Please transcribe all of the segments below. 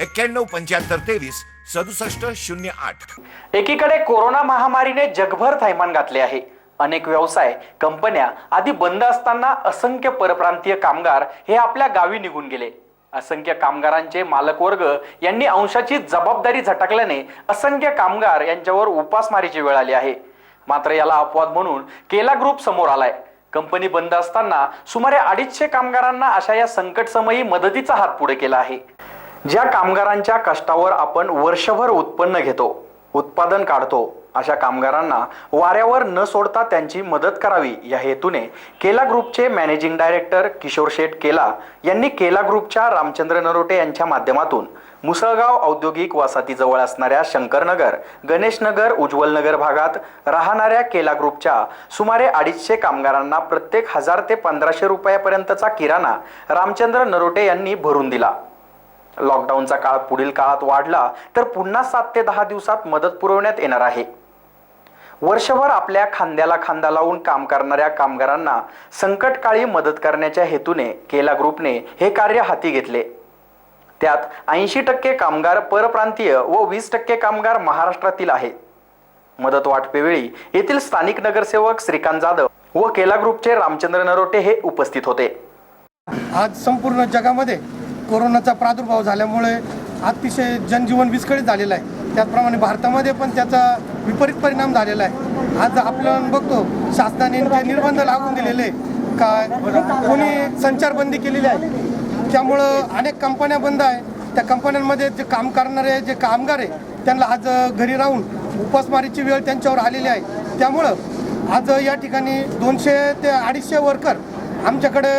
एक्क्याण्णव पंच्याहत्तर तेवीस सदुसष्ट शून्य आठ. एकीकडे कोरोना महामारीने जगभर थैमान घातले आहे. अनेक व्यवसाय कंपन्या आधी बंद असताना असंख्य परप्रांतीय कामगार हे आपल्या गावी निघून गेले. असंख्य कामगारांचे मालकवर्ग यांनी अंशाची जबाबदारी झटकल्याने असंख्य कामगार यांच्यावर उपासमारीची वेळ आली आहे. मात्र याला अपवाद म्हणून केला ग्रुप समोर आलाय. कंपनी बंद असताना सुमारे अडीचशे कामगारांना अशा या संकटसमयी मदतीचा हात पुढे केला आहे. ज्या कामगारांच्या कष्टावर आपण वर्षभर उत्पन्न घेतो उत्पादन काढतो अशा कामगारांना वाऱ्यावर न सोडता त्यांची मदत करावी. या हेतूने केला ग्रुपचे मॅनेजिंग डायरेक्टर किशोर शेठ केला यांनी केला ग्रुपच्या रामचंद्र नरोटे यांच्या माध्यमातून मुसळगाव औद्योगिक वसाहतीजवळ असणाऱ्या शंकरनगर गणेशनगर उज्ज्वलनगर भागात राहणाऱ्या केला ग्रुपच्या सुमारे अडीचशे कामगारांना प्रत्येक हजार ते पंधराशे रुपयापर्यंतचा किराणा रामचंद्र नरोटे यांनी भरून दिला. लॉकडाऊनचा काळ पुढील काळात वाढला तर पुन्हा सात ते दहा दिवसात मदत पुरवण्यात येणार आहे. वर्षभर आपल्या खांद्याला खांदा लावून काम करणाऱ्या कामगारांना संकटकाळी मदत करण्याच्या हेतूने केला ग्रुपने हे कार्य हाती घेतले. त्यात ऐंशी टक्के कामगार परप्रांतीय व वीस टक्के कामगार महाराष्ट्रातील आहेत मदत वाटपेवेळी येथील स्थानिक नगरसेवक श्रीकांत जाधव व केला ग्रुपचे रामचंद्र नरोटे हे उपस्थित होते. आज संपूर्ण जगामध्ये कोरोनाचा प्रादुर्भाव झाल्यामुळे अतिशय जनजीवन विस्कळीत झालेलं आहे. त्याचप्रमाणे भारतामध्ये पण त्याचा विपरीत परिणाम झालेला आहे. आज आपण बघतो शासनाने जे निर्बंध लागून दिलेले का कोणी संचारबंदी केलेली आहे? त्यामुळं अनेक कंपन्या बंद आहे त्या कंपन्यांमध्ये जे काम करणारे जे कामगार आहे त्यांना आज घरी राहून उपासमारीची वेळ त्यांच्यावर आलेली आहे. त्यामुळं आज या ठिकाणी दोनशे ते अडीचशे वर्कर आमच्याकडे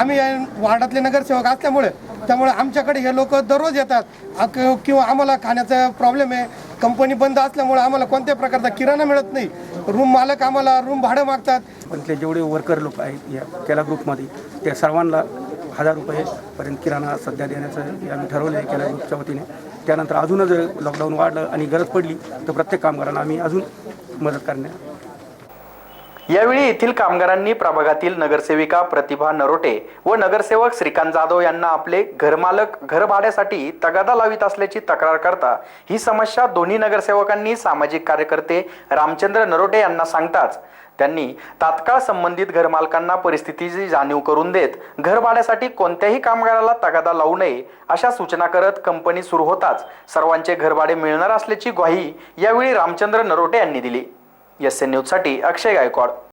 आम्ही वार्डातले नगरसेवक असल्यामुळे त्यामुळे आमच्याकडे हे लोक दररोज येतात. किंवा आम्हाला खाण्याचा प्रॉब्लेम आहे. कंपनी बंद असल्यामुळे आम्हाला कोणत्या प्रकारचा किराणा मिळत नाही. रूम मालक आम्हाला रूम भाडं मागतात. पण ते जेवढे वर्कर लोक आहेत या केला ग्रुपमध्ये त्या सर्वांना हजार रुपयेपर्यंत किराणा सध्या देण्याचं आम्ही ठरवलं आहे केला ग्रुपच्या वतीने. त्यानंतर अजूनच लॉकडाऊन वाढलं आणि गरज पडली तर प्रत्येक कामगारांना आम्ही अजून मदत करण्या यावेळी येथील कामगारांनी प्रभागातील नगरसेविका प्रतिभा नरोटे व नगरसेवक श्रीकांत जाधव यांना आपले घरमालक घर भाड्यासाठी तगादा लावित असल्याची तक्रार करता ही समस्या दोन्ही नगरसेवकांनी सामाजिक कार्यकर्ते रामचंद्र नरोटे यांना सांगताच त्यांनी तात्काळ संबंधित घरमालकांना परिस्थितीची जाणीव करून देत घर भाड्यासाठी कोणत्याही कामगाराला तगादा लावू नये अशा सूचना करत कंपनी सुरू होताच सर्वांचे घरभाडे मिळणार असल्याची ग्वाही यावेळी रामचंद्र नरोटे यांनी दिली. एस एन न्यूजसाठी अक्षय गायकवाड.